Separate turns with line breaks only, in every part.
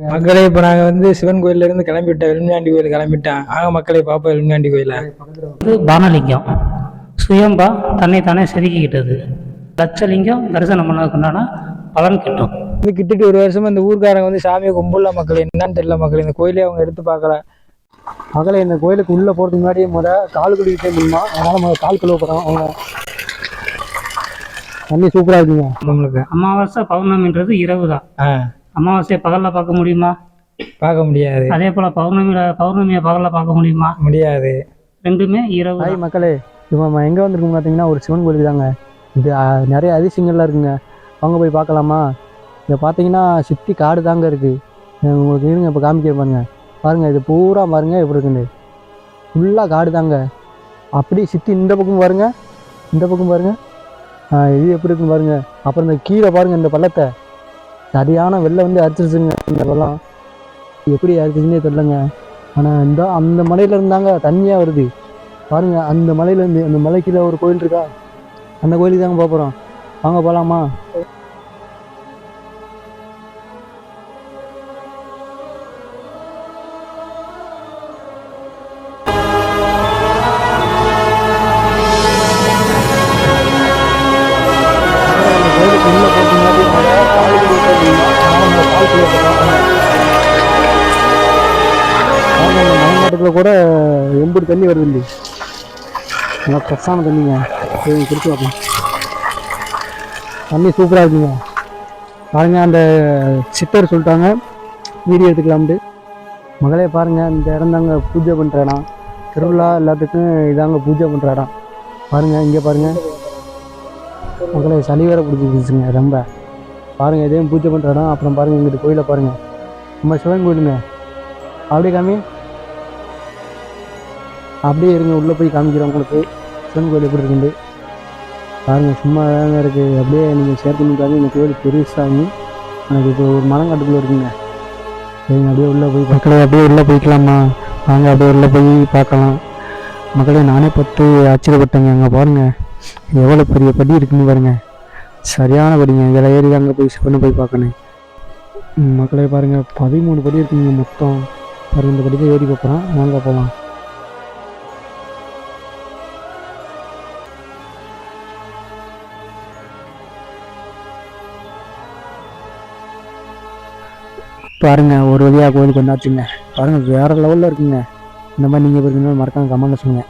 மக்களே இப்போ நாங்கள் வந்து சிவன் கோயில்ல இருந்து கிளம்பிட்டோம் வெள்ளியாண்டி கோயில் கிளம்பிட்டோம். ஆக மக்களை பார்ப்போம் வெள்ளியாண்டி கோயிலை.
வந்து பானலிங்கம். சுயம்பா தன்னை தானே செதுக்கிக்கிட்டது. லட்சலிங்கம் தரிசனம் பண்ணதுக்குண்டான பலன் கிட்டும்.
இது கிட்டத்தட்ட ஒரு வருஷமா இந்த ஊர்க்காரங்க வந்து சாமியை கும்பிடல மக்கள். என்னன்னு தெரியல மக்கள். இந்த கோயிலே அவங்க எடுத்து பார்க்கல.
மகளே இந்த கோயிலுக்கு உள்ள போறதுக்கு முன்னாடி முத கால் குடிக்கிட்டே முடியுமா அதனால முத கால் கழுவ போறோம் அவங்க தண்ணி சூப்பரா இருக்குங்க.
நம்மளுக்கு
அமாவாசை பௌர்ணமின்றது இரவு தான்
ஆ.
அமாவாசையை பகலில் பார்க்க முடியுமா?
பார்க்க முடியாது.
அதே போல் பௌர்ணமியில் பௌர்ணமியை பகலில் பார்க்க முடியுமா?
முடியாது.
ரெண்டுமே இரவு
ஹாய். மக்களே இப்போ நம்ம எங்கே வந்திருக்கோம் பார்த்தீங்கன்னா ஒரு சிவன் கோயிலுக்கு தாங்க. இது நிறைய அதிசயங்கள்லாம் இருக்குங்க. வாங்க போய் பார்க்கலாமா? இங்கே பார்த்தீங்கன்னா சுற்றி காடு தாங்க இருக்குது உங்களுக்கு இருங்க இப்போ காமிக்கிற பாருங்க. பாருங்க இது பூரா பாருங்க எப்படி இருக்குன்னு. ஃபுல்லாக காடு தாங்க. அப்படியே சுற்றி இந்த பக்கம் பாருங்க. இந்த பக்கம் பாருங்க. ஆ, இது எப்படி இருக்குன்னு பாருங்க. அப்புறம் இந்த கீழே பாருங்க இந்த பள்ளத்தை. சரியான வெளில வந்து அரிச்சிருச்சுங்க. இந்த வெள்ளம். எப்படி அரிச்சிச்சுன்னே தெரிலங்க ஆனால் இந்த அந்த மலையில் இருந்தாங்க தண்ணியாக வருது. பாருங்கள் அந்த மலையிலேருந்து அந்த மலை கீழே ஒரு கோயில் இருக்கா? அந்த கோயிலுக்கு தாங்க போகிறோம் வாங்க போகலாமா கூட எம்பூர் தண்ணி வருது இல்லை நல்லா ஃப்ரெஷ்ஷான தண்ணிங்க. சரி குடிச்சு பார்ப்போம். தண்ணி சூப்பராக இருக்குங்க. பாருங்க அந்த சித்தர் சொல்லிட்டாங்க. வீடியோ எடுத்துக்கலாம்ட்டு. மகளே பாருங்க இந்த இடம் தாங்க பூஜை பண்ணுற இடம். திருவிழா எல்லாத்துக்கும் இதாங்க பூஜை பண்ணுற இடம். பாருங்க இங்கே பாருங்க. மகளே சளி வேற பிடிச்சிருச்சுங்க ரொம்ப. பாருங்கள் இதையும் பூஜை பண்ணுற இடம். அப்புறம் பாருங்கள் இங்கிட்டு கோயிலை பாருங்கள் நம்ம சிவன் கோயிலுங்க. அப்படியே காமி. அப்படியே இருங்க உள்ளே போய் காமிக்கிறேன் உங்களுக்கு. சிவன் கோயில் எப்படி இருக்குது பாருங்கள் சும்மா தாங்க இருக்குது அப்படியே நீங்கள் ஷேர் பண்ணிக்காங்க இந்த கோயில் பெருசாகி எனக்கு இப்போ ஒரு மரங்காட்டுக்குள்ளே இருக்குங்க. சரிங்க அப்படியே உள்ளே போய் மக்களே அப்படியே உள்ளே போய்க்கலாமா? வாங்க அப்படியே உள்ளே போய் பார்க்கலாம். மக்களே நானே பார்த்து ஆச்சரியப்பட்டேங்க. அங்கே பாருங்கள் எவ்வளோ பெரிய படி இருக்குன்னு பாருங்கள் சரியான படிங்க. இதில் ஏறி அங்கே போய் சிவனை போய் பார்க்கணும். மக்களே பாருங்கள் பதிமூணு படி இருக்குங்க மொத்தம். பாருங்கள் இந்த படிக்க ஏறி பார்க்குறோம் வாங்க போகலாம். பாருங்க ஒரு வழியாக கோயிலுக்கு வந்தாச்சுங்க. பாருங்க வேற லெவலில் இருக்குங்க. இந்த மாதிரி நீங்கள் இருக்கீங்க மறக்காம கமெண்ட்ல சொல்லுங்க.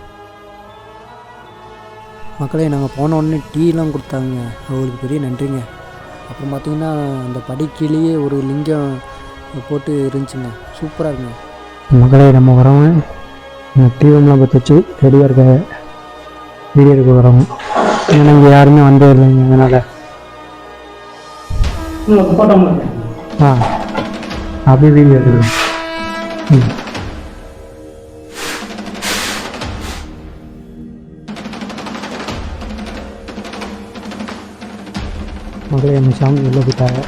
மக்களே நாங்கள் போன உடனே டீலாம் கொடுத்தாங்க. அவங்களுக்கு பெரிய நன்றிங்க. அப்புறம் பார்த்தீங்கன்னா அந்த படிக்கீழேயே ஒரு லிங்கம் போட்டு இருந்துச்சுங்க. சூப்பராக இருக்குங்க. மக்களே நம்ம வரவங்க தீபம்லாம் பற்றி வச்சு ரெடியாக இருக்க வீடியோ எடுக்க வரவங்க ஏன்னா இங்கே யாருமே வந்தே இல்லைங்க அதனால். ஆ. அப்படியே வீடியோ எடுக்கிறோம் ம். மகளே நம்ம உள்ள போயிட்டாங்க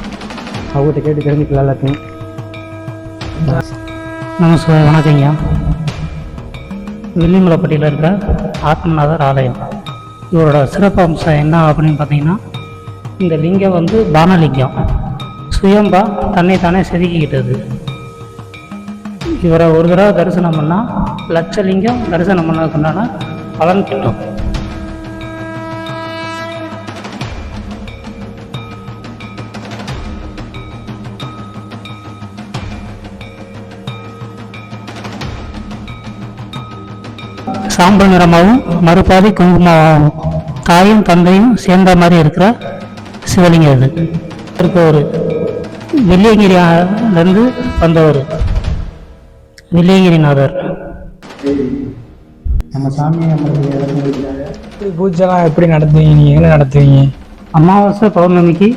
அவங்ககிட்ட கேட்டு தெரிஞ்சுக்கலாம் எல்லாத்தையும்.
நமஸ்காரம் வணக்கங்கய்யா வெள்ளிமலைப்பட்டியில் இருக்கிற ஆத்மநாதர் ஆலயம். இவரோட சிறப்பு அம்சம் என்ன அப்படின்னு பார்த்தீங்கன்னா இந்த லிங்கம் வந்து பானலிங்கம். சுயம்பா தன்னை தானே செதுக்கிக்கிட்டது. இவரை ஒரு தடவை தரிசனம் பண்ணால் லட்சலிங்கம் தரிசனம் பண்ணதுக்குண்டான பலன் கிட்டும் சாம்பல் நிறமாகவும் மறுபாதி குங்குமமாகவும் தாயும் தந்தையும் சேர்ந்த மாதிரி இருக்கிற சிவலிங்கம் இது. இருக்க ஒரு வெள்ளியங்கிரியிலேருந்து வந்தவர். வெள்ளியங்கிரிநாதர்
நம்ம சாமி
பூஜைலாம் எப்படி நடத்துவீங்க? நீங்கள் எங்கே நடத்துவீங்க?
அமாவாசை பௌர்ணமிக்கு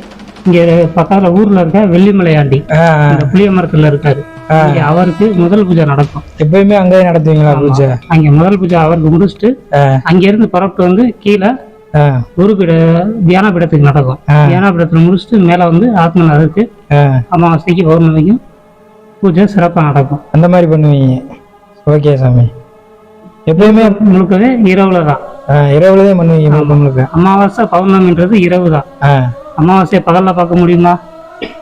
இங்கே பக்கத்தில் ஊரில் இருக்க வெள்ளிமலையாண்டி.
ஆ ஆ.
இந்த புளிய மரத்தில் இருக்காரு. அவருக்கு முதல் பூஜை நடக்கும்.
எப்பயுமே அங்கேயே நடத்துவீங்களா பூஜை?
அங்கே முதல் பூஜை அவருக்கு முடிச்சுட்டு அங்கேருந்து புறப்பட்டு வந்து கீழே குருபீட தியான பீடத்துக்கு நடக்கும். தியான பீடத்தில் முடிச்சுட்டு மேலே வந்து ஆத்மநாதருக்கு
ஆ.
அமாவாசைக்கு பௌர்ணமிக்கும் பூஜை சிறப்பாக நடக்கும்.
அந்த மாதிரி பண்ணுவீங்க. ஓகே சாமி. எப்பயுமே
முழுக்கவே இரவுல தான்.
இரவுல தான் பண்ணுவீங்க முழுக்க
அமாவாசை பௌர்ணமின்றது இரவு தான். அமாவாசையை பகலில் பார்க்க முடியுமா?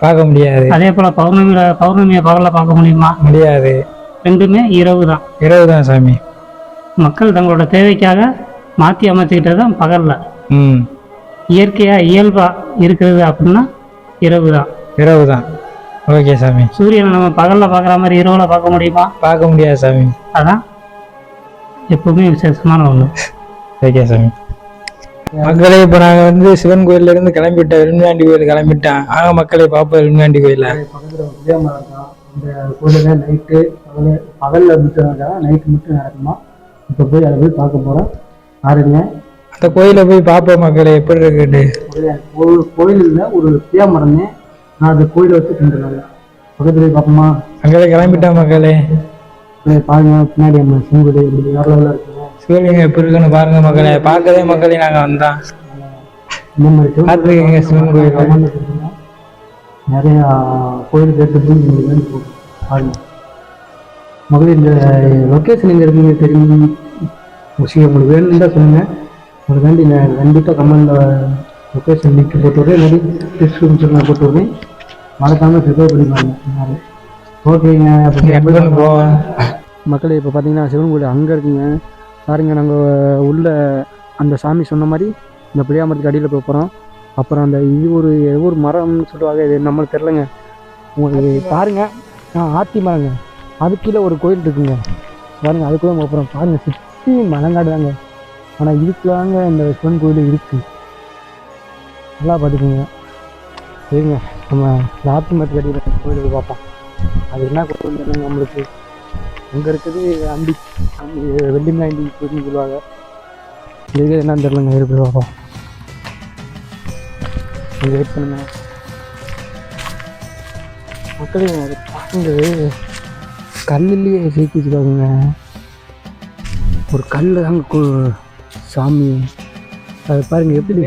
பார்க்க முடியாது.
அதே போல் பௌர்ணமியில் பௌர்ணமியை பகலில் பார்க்க முடியுமா?
முடியாது.
ரெண்டுமே இரவு தான்.
இரவு தான் சாமி.
மக்கள் தங்களோட தேவைக்காக மாற்றி அமைச்சுக்கிட்டது தான் பகலில்.
ம்.
இயற்கையாக இயல்பாக இருக்கிறது அப்படின்னா இரவு தான்
இரவு தான் ஓகே சாமி.
சூரியனை நம்ம பகலில் பார்க்குற மாதிரி இரவில் பார்க்க முடியுமா?
பார்க்க முடியாது சாமி.
அதான் எப்பவுமே விசேஷமான ஒன்று
ஓகே சாமி. மக்களே இப்போ நாங்கள் வந்து சிவன் கோயில்ல இருந்து கிளம்பிட்டோம். வெள்மியாண்டி கோயில் கிளம்பிட்டோம். ஆக மக்களை பார்ப்போம் வெள்மியாண்டி கோயில
பக்கத்தில் ஒரு விஜய மரம் இருக்கான் அந்த கோயிலில் நைட்டு பகல் பகலில் மட்டும் நடக்காது? நைட்டு மட்டும் நடக்குமா? இப்போ போய் அதை போய் பார்க்க போகிறோம் பாருங்க.
அந்த கோயிலை போய் பார்ப்போம் மக்களே எப்படி இருக்குன்னு.
ஒரு கோயிலில் ஒரு விஜய மரமே நான் அந்த கோயிலை வச்சு கொண்டுருக்காங்க பக்கத்தில் போய் பார்ப்போமா?
மக்களே கிளம்பிட்டோம் மக்களே.
போய் பாருங்க பின்னாடி நம்ம சிங்குடி இப்படி லெவலில் இருக்குங்க
சிவலிங்கம் எப்படி இருக்குன்னு பாருங்க மக்களே. பார்க்கவே மக்களே நாங்கள் வந்தோம்.
இந்த மாதிரி
பார்த்துருக்கீங்க சிவன் கோயில்.
கோயில். நிறைய கோயில் போய் போகும் பாருங்க. மகளிர் இந்த லொக்கேஷன் எங்கே இருக்குங்க தெரியும். விஷயம் உங்களுக்கு வேணும்னு தான் சொல்லுங்கள் உங்களுக்கு வேண்டி நான் கண்டிப்பாக கமெண்டில் லொக்கேஷன் லிங்க் போட்டு விட்றேன் இல்லாட்டி டிஸ்கிரிப்ஷன் நான் போட்டு விட்றேன் மறக்காமல் ப்ரிப்பேர் பண்ணி பாருங்க ஓகேங்க
போவோம்?
மக்களே இப்போ பார்த்தீங்கன்னா சிவன் கோயில் அங்கே இருக்குங்க. பாருங்க நாங்கள் உள்ள அந்த சாமி சொன்ன மாதிரி இந்த புளியாமரத்துக்கு அடியில் போய் போகிறோம் அப்புறம் அந்த இது ஒரு ஏதோ ஒரு மரம்னு சொல்லுவாங்க. இது நம்மளுக்கு தெரிலங்க உங்களுக்கு பாருங்க. ஆ ஆத்தி மரங்க. அது கீழே ஒரு கோயில் இருக்குங்க. பாருங்க அதுக்குள்ளே போகிறோம் பாருங்க சுற்றி மலங்காடு தாங்க ஆனால் இதுக்குள்ளாங்க இந்த சிவன் கோயில் இருக்குது நல்லா பார்த்துக்குங்க. சரிங்க நம்ம இந்த மரத்து மரத்துக்கு கோயிலுக்கு பார்ப்போம். அது என்ன கோயில் நம்மளுக்கு? அங்கே இருக்குது அண்டி அண்டி வெள்ளிமலாண்டி கோயில்னு சொல்லுவாங்க. இது என்ன என்னன்னு தெரிலங்க இருக்கு பார்ப்போம். கொஞ்சம் வெயிட் பண்ணுங்க. மக்களே அது பாருங்க கல்லுலேயே சேர்த்து வச்சுக்காதுங்க ஒரு கல் தாங்க சாமி. அது பாருங்க எப்படி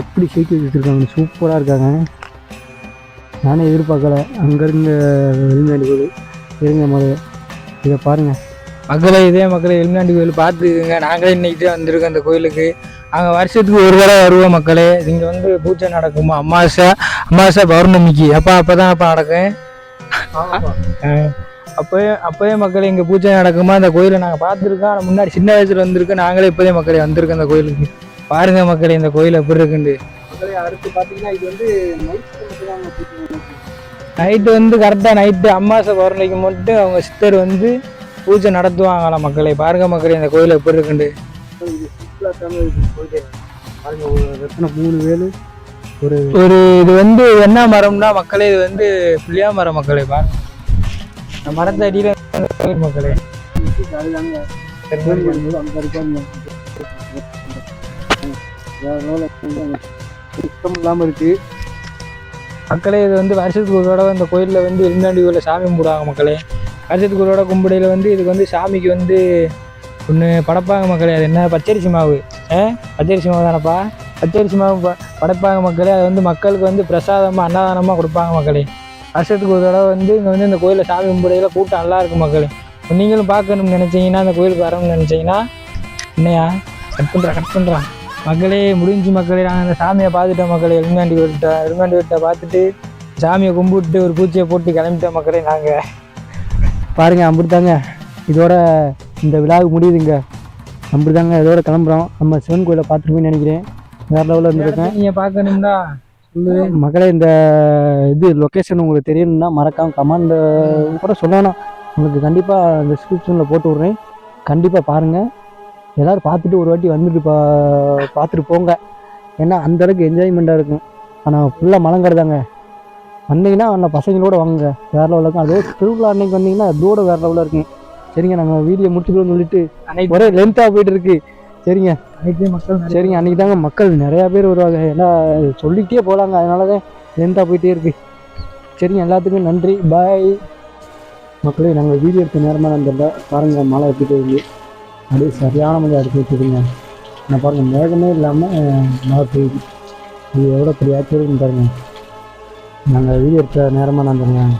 எப்படி சேர்த்து வச்சுருக்காங்க. சூப்பராக இருக்காங்க. நானே எதிர்பார்க்கல. அங்கே இருந்த வெளிநாடு கோயில் இருங்க முதல்ல இதை பாருங்கள்
மக்களே இதே மக்களே வெளிநாட்டு கோயில் பார்த்துக்குங்க. நாங்களே இன்னைக்கு தான் வந்திருக்கோம் அந்த கோயிலுக்கு. அங்கே வருஷத்துக்கு ஒரு தடவை வருவோம் மக்களே. இங்கே வந்து பூஜை நடக்குமா அமாவாசை அமாவாசை பௌர்ணமிக்கு. அப்போ அப்போ தான் அப்போ நடக்கும் அப்போயே அப்போயே மக்களே இங்கே பூஜை நடக்குமா? அந்த கோயிலை நாங்கள் பார்த்துருக்கோம். ஆனால் முன்னாடி சின்ன வயசில் வந்திருக்கோம் நாங்களே இப்போதே மக்களே வந்திருக்கோம் அந்த கோயிலுக்கு. பாருங்க மக்களே இந்த கோயில் எப்படி இருக்குண்டு
மக்களே அடுத்து பார்த்தீங்கன்னா இது வந்து
நைட்டு வந்து கரெக்டாக நைட்டு அமாவாசை பௌர்ணமிக்கு மட்டும் அவங்க சித்தர் வந்து பூஜை நடத்துவாங்களாம் மக்களே. பாருங்க மக்களே இந்த கோயில் எப்படி இருக்குண்டு
மூணு வேலு ஒரு
ஒரு இது வந்து என்ன மரம்னா மக்களே இது வந்து புளியா மரம் மக்களே பாருங்க. மரத்தை அடியில மக்களே.
சுத்தம் இல்லாமல் இருக்கு
மக்களே இது வந்து வருஷத்துக்கு ஒரு தடவை இந்த கோயிலில் வந்து இருந்தாண்டி கோயிலில் சாமி கும்பிடுவாங்க மக்களே. வருஷத்துக்கு ஒரு தடவை கும்பிடையில் வந்து இதுக்கு வந்து சாமிக்கு வந்து ஒன்று படைப்பாங்க மக்களே. அது என்ன? பச்சரிசி மாவு. ஏ பச்சரிசி மாவு தானப்பா? பச்சரிசி மாவு ப- படைப்பாங்க மக்களே. அது வந்து மக்களுக்கு வந்து பிரசாதமாக அன்னதானமாக கொடுப்பாங்க மக்களே. வருஷத்துக்கு ஒரு தடவை வந்து இங்கே வந்து இந்த கோயிலில் சாமி கும்பிடையில கூட்டம் நல்லா இருக்கும் மக்களே. நீங்களும் பார்க்கணும்னு நினச்சிங்கன்னா அந்த கோயிலுக்கு வரணும்னு நினச்சிங்கன்னா என்னையா? கட் பண்ணுறா கட் பண்ணுறா மக்களே முடிஞ்சு மக்களே நாங்கள் அந்த சாமியை பார்த்துட்டோம் மக்களே. எலுமாண்டி கோயில்கிட்ட எலுமாண்டி வீட்டை பார்த்துட்டு சாமியை கும்பிட்டு ஒரு பூச்சியை போட்டு கிளம்பிட்டோம் மக்களே நாங்கள்
பாருங்கள் அப்படித்தாங்க இதோட இந்த விழாவு முடியுதுங்க. அப்படிதாங்க இதோட கிளம்புறோம். நம்ம சிவன் கோயிலை பார்த்துருப்பேன்னு நினைக்கிறேன். வேறு லெவலில் இருந்திருக்கேன்.
நீங்கள் பார்க்கணும்னா
மக்களே இந்த இது லொக்கேஷன் உங்களுக்கு தெரியணும்னா மறக்காம கமெண்ட் கூட சொல்லணும். உங்களுக்கு கண்டிப்பாக டிஸ்கிரிப்ஷனில் போட்டு விட்றேன். கண்டிப்பாக பாருங்கள் எல்லோரும் பார்த்துட்டு ஒரு வாட்டி வந்துட்டு பா பார்த்துட்டு போங்க. ஏன்னா அந்த அளவுக்கு என்ஜாய்மெண்ட்டாக இருக்கும். ஆனால் ஃபுல்லாக மலங்கிறதாங்க. வந்தீங்கன்னா அந்த பசங்களோட வாங்க வேற லெவலில் இருக்கும். அதே திருவிழா அன்னைக்கு வந்தீங்கன்னா அதோட வேற லெவலில் இருக்கும். சரிங்க நாங்கள் வீடியோ முடிச்சுக்கிறோம்னு சொல்லிட்டு ஒரே லென்த்தாக போயிட்டு இருக்கு. சரிங்க.
அனைத்து மக்கள்
சரிங்க அன்றைக்கி தாங்க மக்கள் நிறையா பேர் வருவாங்க. ஏன்னா சொல்லிக்கிட்டே போகலாங்க அதனால தான் லென்த்தாக போயிட்டே இருக்கு. சரிங்க எல்லாத்துக்கும் நன்றி. பாய் மக்களே நாங்கள் வீடியோ எடுத்த நேரமாக இருந்ததில்ல பாருங்கள் மழை எப்படி இருக்கு. அப்படியே சரியான மழை அடிச்சு வச்சுருங்க நான் பாருங்கள் மேகமே இல்லாமல் மழை பெய்யுது. இது எவ்வளோ பெரிய ஆச்சரியம் பாருங்கள் நாங்கள் வீடியோ எடுத்த நேரமாக நான்